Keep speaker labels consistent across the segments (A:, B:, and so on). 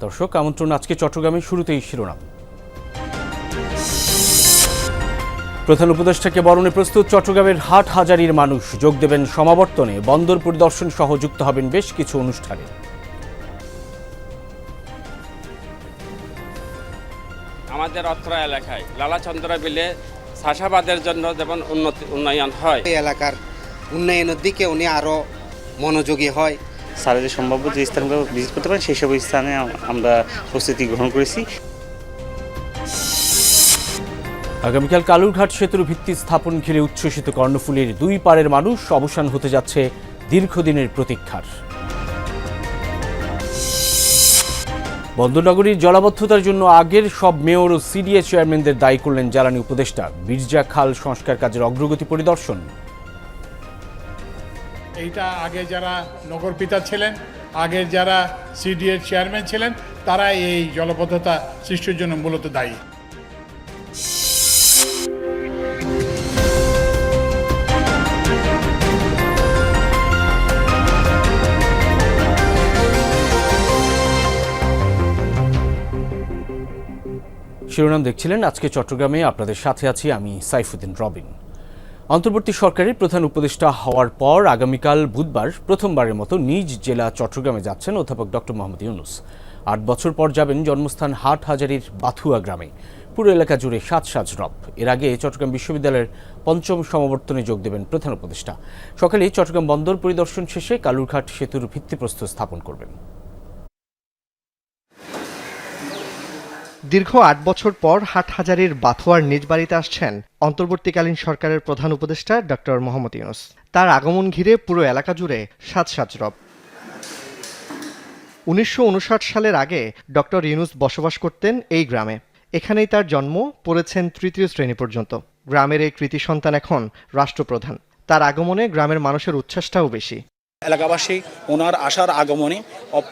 A: দর্শক আমন্ত্রণ আজকে চট্টগ্রামে শুরুতেই শিরোনাম। প্রধান উপদেষ্টাকে বরণে প্রস্তুত চট্টগ্রামের হাট হাজারির মানুষ। যোগ দেবেন সমাবর্তনে। বন্দর পরিদর্শন সহ যুক্ত হবেন বেশ কিছু অনুষ্ঠানে।
B: আমাদের অত্র এলাকায় লালাচন্দ্র বিলে চাষাবাদের জন্য যেমন উন্নতি উন্নয়ন হয়।
C: এই এলাকার উন্নয়নের দিকে উনি আরও মনোযোগী হয়।
D: স্যারের যে সম্ভাব্য যে স্থানগুলো ভিজিট করতে পারেন সেই সব স্থানে আমরা প্রস্তুতি গ্রহণ করেছি।
A: আগামীকাল কালুরঘাট সেতুর ভিত্তি স্থাপন ঘিরে উচ্ছ্বসিত কর্ণফুলীর দুই পারের মানুষ অবসান হতে যাচ্ছে দীর্ঘদিনের প্রতীক্ষার। বন্দরনগরীর জলাবদ্ধতার জন্য আগের সব মেয়র ও সিডিএ চেয়ারম্যানদের দায়ী করলেন জ্বালানি উপদেষ্টা। বিরজা খাল সংস্কার কাজের অগ্রগতি পরিদর্শন।
E: এইটা আগে যারা নগর পিতা ছিলেন, আগে যারা সিডিএর চেয়ারম্যান ছিলেন, তারা এই জলবদ্ধতা সৃষ্টির জন্য মূলত দায়ী।
A: শিরোনাম দেখছিলেন আজকে চট্টগ্রামে। আপনাদের সাথে আছি আমি সাইফুদ্দিন রবিন। অন্তর্বর্তী সরকারের প্রধান উপদেষ্টা হওয়ার পর আগামীকাল বুধবার প্রথমবারের মতো নিজ জেলা চট্টগ্রামে যাচ্ছেন অধ্যাপক ডক্টর মোহাম্মদ ইউনুস। আট বছর পর যাবেন জন্মস্থান হাট হাজারির বাথুয়া গ্রামে। পুরো এলাকা জুড়ে সাত সাজ রব। এর আগে চট্টগ্রাম বিশ্ববিদ্যালয়ের পঞ্চম সমাবর্তনে যোগ দেবেন প্রধান উপদেষ্টা। সকালে চট্টগ্রাম বন্দর পরিদর্শন শেষে কালুরঘাট সেতুর ভিত্তিপ্রস্তর স্থাপন করবেন।
F: দীর্ঘ আট বছর পর হাটহাজারির বাথুয়ার নিজ বাড়িতে আসছেন অন্তর্বর্তীকালীন সরকারের প্রধান উপদেষ্টা ডক্টর মোহাম্মদ ইউনুস। তার আগমন ঘিরে পুরো এলাকা জুড়ে সাত সাজ রব উনিশশো সালের আগে ডক্টর ইউনুস বসবাস করতেন এই গ্রামে। এখানেই তার জন্ম, পড়েছেন তৃতীয় শ্রেণি পর্যন্ত। গ্রামের এই কৃতি সন্তান এখন রাষ্ট্রপ্রধান। তার আগমনে গ্রামের মানুষের উচ্ছ্বাসটাও বেশি।
G: এলাকাবাসী ওনার আসার আগমনে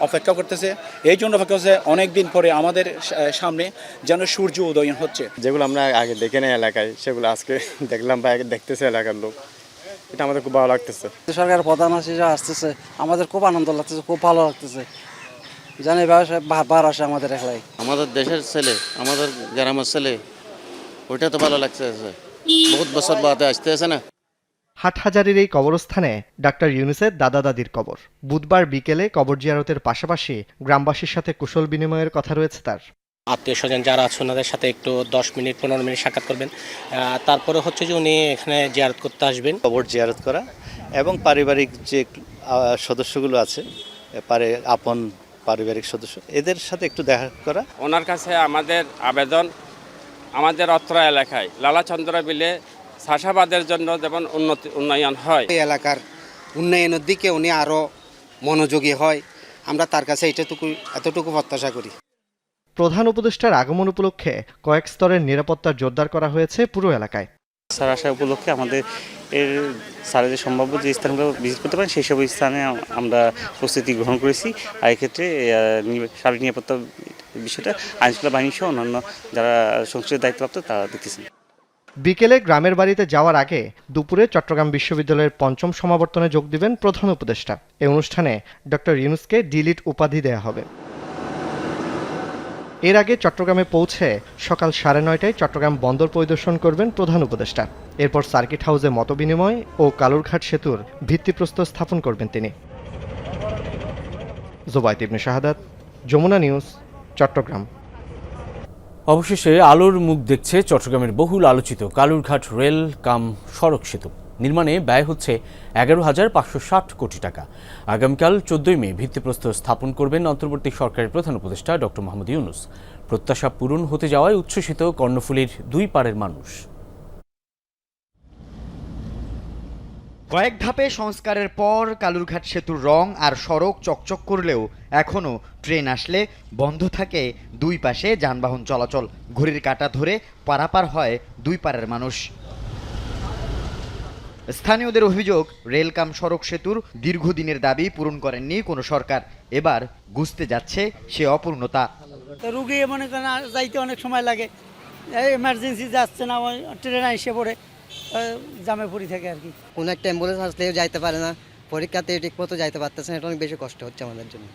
G: অপেক্ষা করতেছে। এই জন্য অপেক্ষা করতেছে অনেকদিন পরে আমাদের সামনে যেন সূর্য উদয়ন হচ্ছে।
H: যেগুলো আমরা আগে দেখে নেই এলাকায় সেগুলো আজকে দেখলাম বা আগে দেখতেছে এলাকার লোক। এটা আমাদের খুব ভালো লাগতেছে।
I: সরকার প্রধান হিসেবে আসতেছে। আমাদের খুব আনন্দ লাগতেছে খুব ভালো লাগতেছে। জানি বার আসে আমাদের এলাকায়।
J: আমাদের দেশের ছেলে আমাদের গ্রামের ছেলে ওইটা তো ভালো লাগছে বহুত বছর বাদে আসতেছে না?
F: হাটহাজারির এই কবরস্থানে ডাক্তার ইউনুসের দাদা দাদির কবর। বুধবার বিকেলে কবর জিয়ারতের পাশাপাশি গ্রামবাসীর সাথে কুশল বিনিময়ের কথা রয়েছে তার।
K: আত্মীয় স্বজন যারা আছে ওনাদের সাথে একটু দশ মিনিট পনেরো মিনিট সাক্ষাৎ করবেন। তারপরে হচ্ছে যে উনি এখানে জিয়ারত করতে আসবেন।
D: কবর জিয়ারত করা এবং পারিবারিক যে সদস্যগুলো আছে পারে আপন পারিবারিক সদস্য এদের সাথে একটু দেখা করা।
B: ওনার কাছে আমাদের আবেদন আমাদের অত্র এলাকায় লালাচন্দ্র বিলে চাষাবাদের জন্য যেমন উন্নতি উন্নয়ন হয়।
C: এই এলাকার উন্নয়নের দিকে উনি আরও মনোযোগী হয়। আমরা তার কাছে এটাটুকু এতটুকু প্রত্যাশা করি।
F: প্রধান উপদেষ্টার আগমন উপলক্ষে কয়েক স্তরের নিরাপত্তা জোরদার করা হয়েছে পুরো এলাকায়।
D: স্যার আসা উপলক্ষে আমাদের এর স্যারের যে সম্ভাব্য যে স্থানগুলো ভিজিট করতে পারেন সেই সব স্থানে আমরা প্রস্তুতি গ্রহণ করেছি। আর এক্ষেত্রে শারীরিক নিরাপত্তা বিষয়টা আইনশৃঙ্খলা বাহিনী সহ অন্যান্য যারা সংশ্লিষ্ট দায়িত্বপ্রাপ্ত তারা দেখতেছেন।
F: বিকেলে গ্রামের বাড়িতে যাওয়ার আগে দুপুরে চট্টগ্রাম বিশ্ববিদ্যালয়ের পঞ্চম সমাবর্তনে যোগ দিবেন প্রধান উপদেষ্টা। এই অনুষ্ঠানে ডক্টর ইউনুসকে ডিলিট উপাধি দেয়া হবে। এর আগে চট্টগ্রামে পৌঁছে সকাল সাড়ে নয়টায় চট্টগ্রাম বন্দর পরিদর্শন করবেন প্রধান উপদেষ্টা। এরপর সার্কিট হাউসে মতবিনিময় ও কালুরঘাট সেতুর ভিত্তিপ্রস্তর স্থাপন করবেন তিনি। জোবায়ত ইবনে শাহাদাত, যমুনা নিউজ, চট্টগ্রাম।
A: অবশেষে আলোর মুখ দেখছে চট্টগ্রামের বহুল আলোচিত কালুরঘাট রেল কাম সড়ক সেতু। নির্মাণে ব্যয় হচ্ছে এগারো হাজার পাঁচশো ষাট কোটি টাকা। আগামীকাল চোদ্দই মে ভিত্তিপ্রস্তর স্থাপন করবেন অন্তর্বর্তী সরকারের প্রধান উপদেষ্টা ডক্টর মোহাম্মদ ইউনুস। প্রত্যাশা পূরণ হতে যাওয়ায় উচ্ছ্বসিত কর্ণফুলীর দুই পাড়ের মানুষ।
L: কয়েক ধাপে সংস্কারের পর কালুরঘাট সেতুর রং আর সড়ক চকচক করলেও এখনও ট্রেন আসলে বন্ধ থাকে। দুই পাশে যানবাহন চলাচল, ঘড়ির কাঁটা ধরে পারাপার হয় দুই পারের মানুষ। স্থানীয়দের অভিযোগ, রেলকাম সড়ক সেতুর দীর্ঘদিনের দাবি পূরণ করেননি কোনো সরকার। এবার গুছতে যাচ্ছে সে অপূর্ণতা।
I: রুগী মনে করেন যাইতে অনেক সময় লাগে। এমার্জেন্সি যাচ্ছে না ট্রেন এসে পড়ে। জামে পড়ি থাকে আর কি।
C: কোনো একটা অ্যাম্বুলেন্স আসলেও যাইতে পারে না। পরীক্ষাতে ঠিক মতো যাইতে পারতেছে না এটা অনেক বেশি কষ্ট হচ্ছে আমাদের জন্য।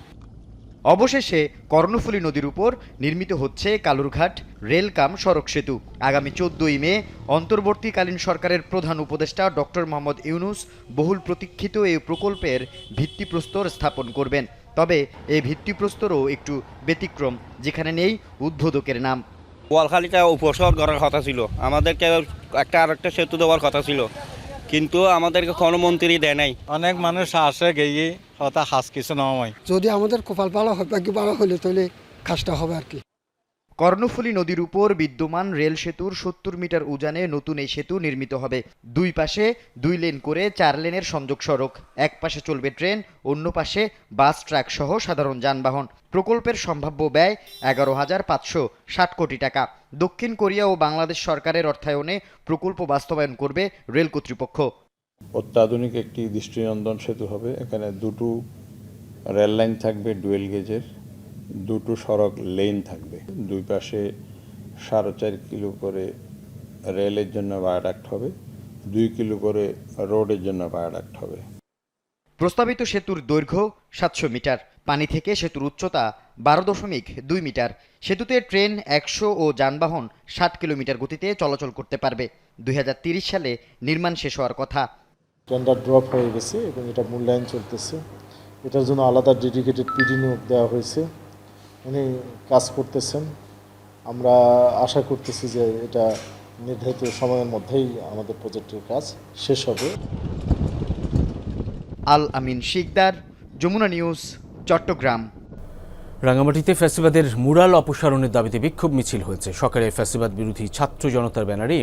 L: অবশেষে কর্ণফুলী নদীর উপর নির্মিত হচ্ছে কালুরঘাট রেল কাম সড়ক সেতু। আগামী চোদ্দই মে অন্তর্বর্তীকালীন সরকারের প্রধান উপদেষ্টা ডক্টর মোহাম্মদ ইউনুস বহুল প্রতীক্ষিত এই প্রকল্পের ভিত্তিপ্রস্তর স্থাপন করবেন। তবে এই ভিত্তিপ্রস্তরও একটু ব্যতিক্রম যেখানে নেই উদ্বোধকের নাম।
M: বোয়ালখালীটা উপসর করার কথা ছিল। আমাদেরকে একটা আর একটা সেতু দেওয়ার কথা ছিল। কিন্তু আমাদেরকে কোনো মন্ত্রী দেয় নাই।
N: অনেক মানুষ আসে গিয়ে হতা হাস কিছু নয়
I: যদি আমাদের কপাল ভালো হয় ভাগ্য ভালো হলে তাহলে কাজটা হবে আর কি।
L: কর্ণফুলী নদীর উপর বিদ্যমান রেল সেতুর সত্তর মিটার উজানে নতুন এই সেতু নির্মিত হবে। দুই পাশে দুই লেন করে চার লেনের সংযোগ সড়ক। এক পাশে চলবে ট্রেন, অন্য পাশে বাস, ট্রাক সহ সাধারণ যানবাহন। প্রকল্পের সম্ভাব্য ব্যয় এগারো হাজার পাঁচশো ষাট কোটি টাকা। দক্ষিণ কোরিয়া ও বাংলাদেশ সরকারের অর্থায়নে প্রকল্প বাস্তবায়ন করবে রেল কর্তৃপক্ষ।
N: অত্যাধুনিক একটি দৃষ্টিনন্দন সেতু হবে। এখানে দুটো রেল লাইন থাকবে, ডুয়েল গেজের। দুটো সড়ক লেন থাকবে। দুই পাশে সাড়ে চার কিলো করে রেলের জন্য ভায়াডাক্ট হবে দুই কিলো করে রোডের জন্য ভায়াডাক্ট হবে।
L: প্রস্তাবিত সেতুর দৈর্ঘ্য সাতশো মিটার পানি থেকে সেতুর উচ্চতা বারো দশমিক দুই মিটার। সেতুতে ট্রেন একশো ও যানবাহন ষাট কিলোমিটার গতিতে চলাচল করতে পারবে। দুই সালে নির্মাণ শেষ হওয়ার কথা।
N: টেন্ডার ড্রপ হয়ে গেছে এবং এটা মূল্যায়ন চলতেছে। এটার জন্য আলাদা ডেডিকেটেড পিডি নিয়োগ দেওয়া হয়েছে। উনি কাজ করতেছেন। আমরা আশা করতেছি যে এটা নির্ধারিত সময়ের মধ্যেই আমাদের প্রজেক্টের কাজ শেষ হবে।
L: আল আমিন শিকদার, যমুনা নিউজ, চট্টগ্রাম।
A: রাঙামাটিতে ফ্যাসিবাদের মুরাল অপসারণের দাবিতে বিক্ষোভ মিছিল হয়েছে। সকালে ফ্যাসিবাদ বিরোধী ছাত্র জনতার ব্যানারে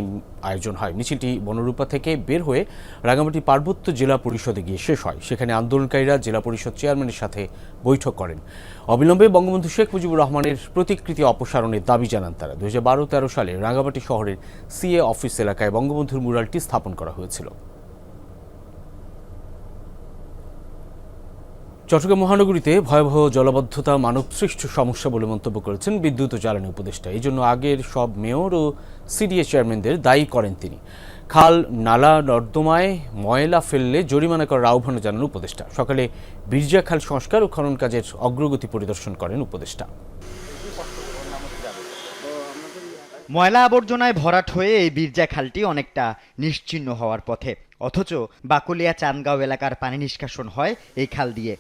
A: আয়োজন হয়। মিছিলটি বনরূপা থেকে বের হয়ে রাঙামাটি পার্বত্য জেলা পরিষদে গিয়ে শেষ হয়। সেখানে আন্দোলনকারীরা জেলা পরিষদ চেয়ারম্যানের সাথে বৈঠক করেন। অবিলম্বে বঙ্গবন্ধু শেখ মুজিবুর রহমানের প্রতিকৃতি অপসারণের দাবি জানান তারা। দু হাজার বারো তেরো সালে রাঙামাটি শহরের সিএ অফিস এলাকায় বঙ্গবন্ধুর মুরালটি স্থাপন করা হয়েছিল। চট্টগ্রাম মহানগরীতে ভয়াবহ জলবদ্ধতা, মানবসৃষ্ট সমস্যা বলে মন্তব্য করেছেন বিদ্যুৎ ও জ্বালানি উপদেষ্টা। এই জন্য আগের সব মেয়র ও সিডিএ চেয়ারম্যানদের দায়ী করেন তিনি। খাল, নালা, নর্দমায় ময়লা ফেললে জরিমানা করার আহ্বানও জানান উপদেষ্টা। সকালে বীরজা খাল সংস্কার ও খনন কাজের অগ্রগতি পরিদর্শন করেন উপদেষ্টা।
L: ময়লা আবর্জনায় ভরাট হয়ে এই বীরজা খালটি অনেকটা নিশ্চিহ্ন হওয়ার পথে। অথচ বাকুলিয়া চান্দগাঁও এলাকার পানি নিষ্কাশন হয় এই খাল দিয়ে।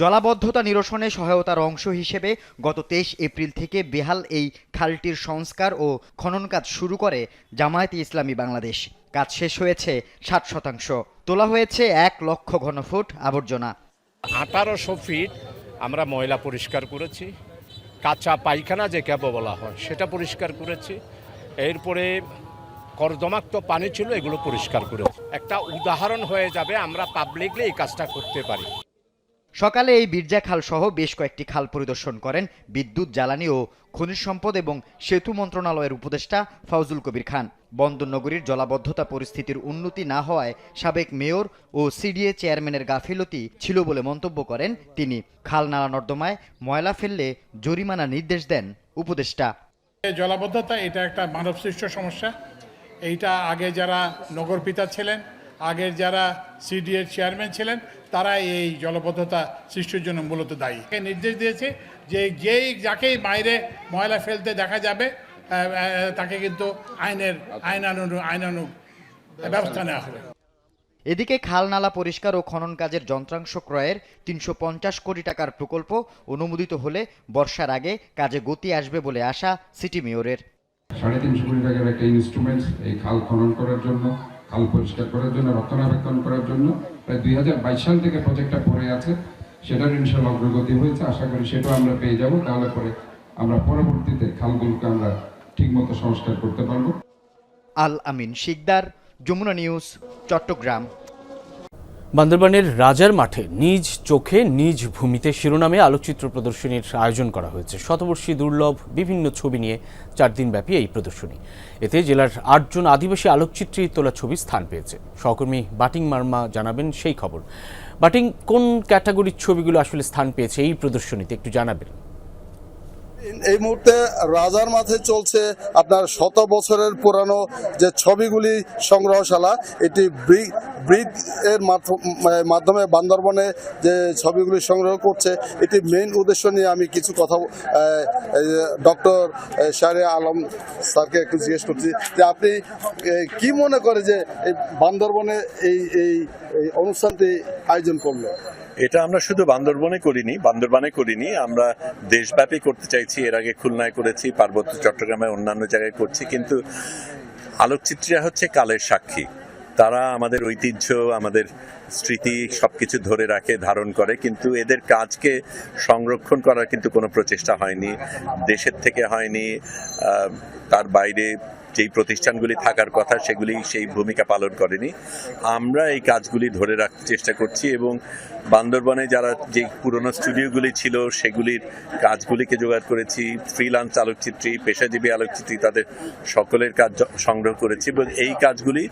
L: জলাবদ্ধতা নিরসনে সহায়তার অংশ হিসেবে গত তেইশ এপ্রিল থেকে বেহাল এই খালটির সংস্কার ও খনন কাজ শুরু করে জামায়াতে ইসলামী বাংলাদেশ। কাজ শেষ হয়েছে ষাট শতাংশ। তোলা হয়েছে এক লক্ষ ঘনফুট আবর্জনা।
E: আঠারোশো ফিট আমরা ময়লা পরিষ্কার করেছি। কাঁচা পায়খানা যে ক্যাব বলা হয়, সেটা পরিষ্কার করেছি। এরপরে কর্দমাক্ত পানি ছিল, এগুলো পরিষ্কার করেছি। একটা উদাহরণ হয়ে যাবে, আমরা পাবলিকলি এই কাজটা করতে পারি।
L: সকালে এই বীরজা খাল সহ বেশ কয়েকটি খাল পরিদর্শন করেন বিদ্যুৎ, জ্বালানি ও খনিজ সম্পদ এবং সেতু মন্ত্রণালয়ের উপদেষ্টা ফাউজুল কবির খান। বন্দর নগরীর জলাবদ্ধতা পরিস্থিতির উন্নতি না হওয়ায় সাবেক মেয়র ও সিডিএ চেয়ারম্যানের গাফিলতি ছিল বলে মন্তব্য করেন তিনি। খাল নালা নর্দমায় ময়লা ফেললে জরিমানা নির্দেশ দেন উপদেষ্টা।
E: জলাবদ্ধতা, এটা একটা মানবসৃষ্ট সমস্যা। এইটা আগে যারা নগরপিতা ছিলেন আগের যারা সিডিএর চেয়ারম্যান ছিলেন তারা এই জলবদ্ধতা সৃষ্টির জন্য মূলত দায়ী। নির্দেশ দিয়েছে যে যেই যাকেই বাইরে ময়লা ফেলতে দেখা যাবে তাকে কিন্তু আইনের আইনানু আইনানু ব্যবস্থা নেওয়া হবে।
L: এদিকে খালনালা পরিষ্কার ও খনন কাজের যন্ত্রাংশ ক্রয়ের তিনশো পঞ্চাশ কোটি টাকার প্রকল্প অনুমোদিত হলে বর্ষার আগে কাজে গতি আসবে বলে আশা সিটি মেয়রের।
N: সাড়ে তিনশো কোটি টাকার একটা ইনস্ট্রুমেন্ট এই খাল খনন করার জন্য খাল পরিষ্কার করার জন্য, রক্ষণাবেক্ষণ করার জন্য প্রায় দুই হাজার বাইশ সাল থেকে প্রজেক্টটা পড়ে আছে। সেটার ইনশাল অগ্রগতি হয়েছে। আশা করি সেটাও আমরা পেয়ে যাব। তাহলে পরে আমরা পরবর্তীতে খালগুলোকে আমরা ঠিকমতো সংস্কার করতে পারব।
L: আল আমিন শিকদার, যমুনা নিউজ, চট্টগ্রাম।
A: বান্দরবানের রাজার মাঠে নিজ চোখে, নিজ ভূমিতে শিরোনামে আলোকচিত্র প্রদর্শনীর আয়োজন করা হয়েছে। শতবর্ষী দুর্লভ বিভিন্ন ছবি নিয়ে চার দিনব্যাপী এই প্রদর্শনী। এতে জেলার আটজন আদিবাসী আলোকচিত্রী তোলা ছবি স্থান পেয়েছে। সহকর্মী বাটিং মার্মা জানাবেন সেই খবর। বাটিং কোন ক্যাটাগরির ছবিগুলো আসলে স্থান পেয়েছে এই প্রদর্শনীতে একটু জানাবেন।
O: এই মুহূর্তে রাজার মাঠে চলছে আপনার শত বছরের পুরানো যে ছবিগুলি সংগ্রহশালা, এটি ব্রি- ব্রিড এর মাধ্যম- বান্দরবনে যে ছবিগুলি সংগ্রহ করছে, এটি মেইন উদ্দেশ্য নিয়ে আমি কিছু কথা ডক্টর শাহরে আলম স্যারকে একটু জিজ্ঞেস করছি যে আপনি কি মনে করে যে এই বান্দরবনে এই এই এই অনুষ্ঠানটি আয়োজন করল?
P: এটা আমরা শুধু বান্দরবনে করিনি, বান্দরবানে করিনি, আমরা দেশব্যাপী করতে চাইছি, এর আগে খুলনায় করেছি, পার্বত্য চট্টগ্রামে অন্যান্য জায়গায় করছি, কিন্তু আলোকচিত্রীরা হচ্ছে কালের সাক্ষী। তারা আমাদের ঐতিহ্য, আমাদের স্মৃতি সবকিছু ধরে রাখে, ধারণ করে, কিন্তু এদের কাজকে সংরক্ষণ করার কিন্তু কোনো প্রচেষ্টা হয়নি। দেশের থেকে হয়নি তার বাইরে যেই প্রতিষ্ঠানগুলি থাকার কথা সেগুলি সেই ভূমিকা পালন করেনি। আমরা এই কাজগুলি ধরে রাখতে চেষ্টা করছি এবং বান্দরবনে যারা যে পুরনো স্টুডিওগুলি ছিল সেগুলির কাজগুলিকে জোগাড় করেছি ফ্রিলান্স আলোকচিত্রী, পেশাজীবী আলোকচিত্রী, তাদের সকলের কাজ সংগ্রহ করেছি। এবং এই কাজগুলি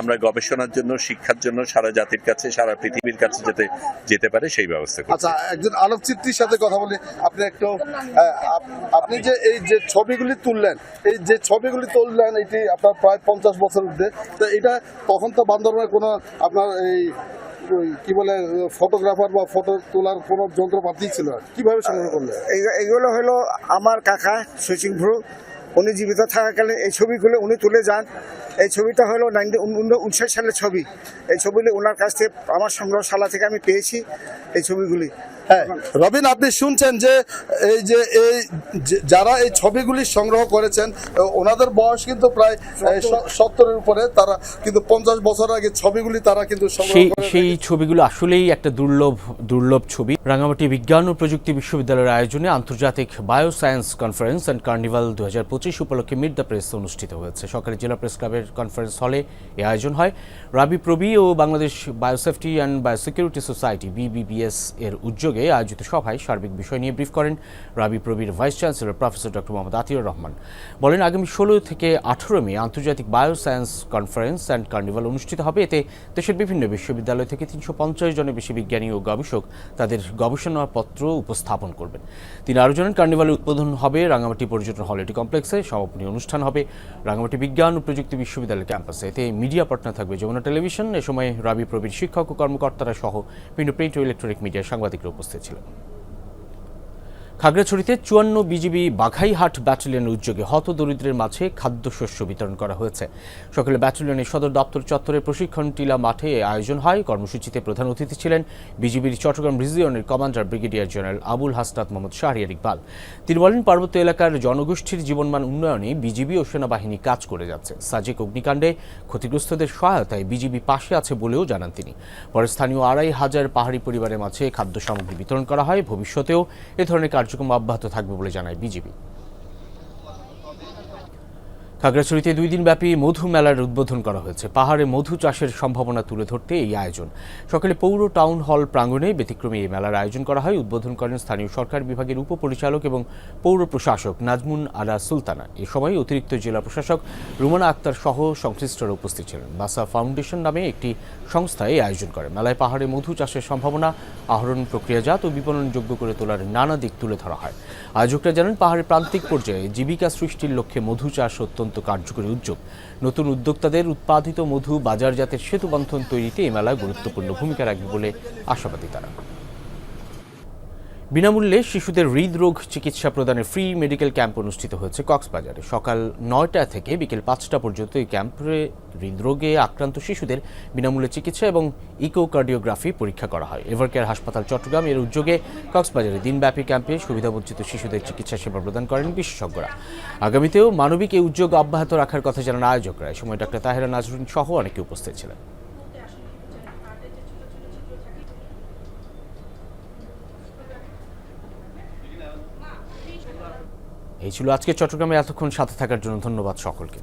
P: আমরা গবেষণার জন্য, শিক্ষার জন্য সারা জাতির কাছে সারা পৃথিবীর কাছে যাতে যেতে পারে সেই ব্যবস্থা
O: আচ্ছা একজন আলোকচিত্রীর সাথে কথা বলি। আপনি একটু আপ- আপনি যে এই যে ছবিগুলি তুললেন এই যে ছবিগুলি তুললেন এটি আপনার প্রায় পঞ্চাশ বছর উঠে তো এটা তখন তো বান্দরবানে কোনো আপনার এই ওই কি বলে ফটোগ্রাফার বা ফটো তোলার কোনো যন্ত্রপাতি ছিল না। কীভাবে সংগ্রহ করলেন?
Q: এগুলো হলো আমার কাকা শচীন ভ্রু। উনি জীবিত থাকাকালীন এই ছবিগুলো উনি তুলে যান। এই ছবিটা হলো নাইনটিন উনষাট সালের ছবি। এই ছবিগুলি ওনার কাছ থেকে, আমার সংগ্রহশালা থেকে আমি পেয়েছি এই ছবিগুলি।
O: হ্যাঁ রবিন আপনি শুনছেন যে এই যে এই যারা এই ছবিগুলি সংগ্রহ করেছেন ওনাদের বয়স কিন্তু প্রায় সত্তরের উপরে। তারা কিন্তু পঞ্চাশ বছর আগে ছবিগুলি তারা কিন্তু
A: সেই সেই ছবিগুলো আসলেই একটা দুর্লভ দুর্লভ ছবি। রাঙামাটি বিজ্ঞান ও প্রযুক্তি বিশ্ববিদ্যালয়ের আয়োজনে আন্তর্জাতিক বায়োসায়েন্স কনফারেন্স অ্যান্ড কার্নিভাল দু হাজার পঁচিশ উপলক্ষে মিট দ্য প্রেস অনুষ্ঠিত হয়েছে। সকালে জেলা প্রেস ক্লাবের কনফারেন্স হলে এই আয়োজন হয়। রাবি প্রবি ও Bangladesh biosafety and biosecurity society BBBS এর উদ্যোগে আয়োজিত সভায় সার্বিক বিষয় নিয়ে ব্রিফ করেন রাবি Prabir vice chancellor professor doctor Mohammad Atiur Rahman. বলেন, আগামী ষোলো থেকে আঠেরো মে আন্তর্জাতিক বায়োসায়েন্স কনফারেন্স অ্যান্ড কার্নিভাল অনুষ্ঠিত হবে। এতে দেশের বিভিন্ন বিশ্ববিদ্যালয় থেকে তিনশো পঞ্চাশ জনের বেশি বিজ্ঞানী ও গবেষক তাদের গবেষণাপত্র উপস্থাপন করবেন। তিনি আরও জানান কার্নিভালের উদ্বোধন হবে রাঙামাটি পর্যটন হলিডে কমপ্লেক্সে। সমাপনী অনুষ্ঠান হবে রাঙামাটি বিজ্ঞান ও প্রযুক্তি বিশ্ববিদ্যালয় ক্যাম্পাসে। এতে মিডিয়া পার্টনার থাকবে যমুনা টেলিভিশন। এ সময় রাবি প্রবীর শিক্ষক ও কর্মকর্তারা সহ বিভিন্ন প্রিন্ট ও ইলেকট্রনিক মিডিয়ার সাংবাদিকরা উপস্থিত ছিলেন খাগড়াছড়িতে চুয়ান্ন বিজিবি বাঘাইহাট ব্যাটালিয়নের উদ্যোগে হতদরিদ্রের মাঝে খাদ্যশস্য বিতরণ করা হয়েছে। সকালে ব্যাটালিয়নের সদর দপ্তর চত্বরে প্রশিক্ষণ টিলা মাঠে আয়োজন হয়। কর্মসূচিতে প্রধান অতিথি ছিলেন বিজিবির Chattogram রিজিয়নের commander brigadier general Abul Hasnat Mohammad Shahriar Iqbal. তিনি বলেন, পার্বত্য এলাকার জনগোষ্ঠীর জীবনমান উন্নয়নে বিজিবি ও সেনাবাহিনী কাজ করে যাচ্ছে। সাজেক অগ্নিকাণ্ডে ক্ষতিগ্রস্তদের সহায়তায় বিজিবি পাশে আছে বলেও জানান তিনি। পরে স্থানীয় আড়াই হাজার পাহাড়ি পরিবারের মাঝে খাদ্য সামগ্রী বিতরণ করা হয়। ভবিষ্যতেও এ ধরনের কার্যক্রম অব্যাহত থাকবে বলে জানায় বিজিবি খাগড়াছড়িতে দুই দিনব্যাপী মধু মেলার উদ্বোধন করা হয়েছে। পাহাড়ে মধু চাষের সম্ভাবনা তুলে ধরতে এই আয়োজন। সকালে পৌর টাউন হল প্রাঙ্গণে ব্যতিক্রমে এই মেলার আয়োজন করা হয়। উদ্বোধন করেন স্থানীয় সরকার বিভাগের উপপরিচালক এবং পৌর প্রশাসক নাজমুন আলা সুলতানা। এ সময় অতিরিক্ত জেলা প্রশাসক রুমানা আক্তার সহ সংশ্লিষ্টরা উপস্থিত ছিলেন। বাসা ফাউন্ডেশন নামে একটি সংস্থা এই আয়োজন করে। মেলায় পাহাড়ে মধু চাষের সম্ভাবনা, আহরণ প্রক্রিয়াজাত ও বিপণনযোগ্য করে তোলার নানা দিক তুলে ধরা হয়। আয়োজকরা জানান, পাহাড়ের প্রান্তিক পর্যায়ে জীবিকা সৃষ্টির লক্ষ্যে মধু চাষ অত্যন্ত কার্যকরী উদ্যোগ। নতুন উদ্যোক্তাদের উৎপাদিত মধু, বাজারজাতের সেতুবন্ধন তৈরিতে এই মেলায় গুরুত্বপূর্ণ ভূমিকা রাখবে বলে আশাবাদী তারা। বিনামূল্যে শিশুদের হৃদরোগ চিকিৎসা প্রদানের ফ্রি মেডিকেল ক্যাম্প অনুষ্ঠিত হয়েছে কক্সবাজারে। সকাল নয়টা থেকে বিকেল পাঁচটা পর্যন্ত এই ক্যাম্পে হৃদরোগে আক্রান্ত শিশুদের বিনামূল্যে চিকিৎসা এবং ইকোকার্ডিওগ্রাফি পরীক্ষা করা হয়। এভারকেয়ার হাসপাতাল চট্টগ্রাম এর উদ্যোগে কক্সবাজারে দিনব্যাপী ক্যাম্পে সুবিধাবঞ্চিত শিশুদের চিকিৎসা সেবা প্রদান করেন বিশেষজ্ঞরা। আগামীতেও মানবিক এই উদ্যোগ অব্যাহত রাখার কথা জানান আয়োজকরা। এই সময় ডাক্তার তাহেরা নাজরুন সহ অনেকে উপস্থিত ছিলেন। এই ছিল আজকে চট্টগ্রামে এতক্ষণ সাথে থাকার জন্য ধন্যবাদ সকলকে।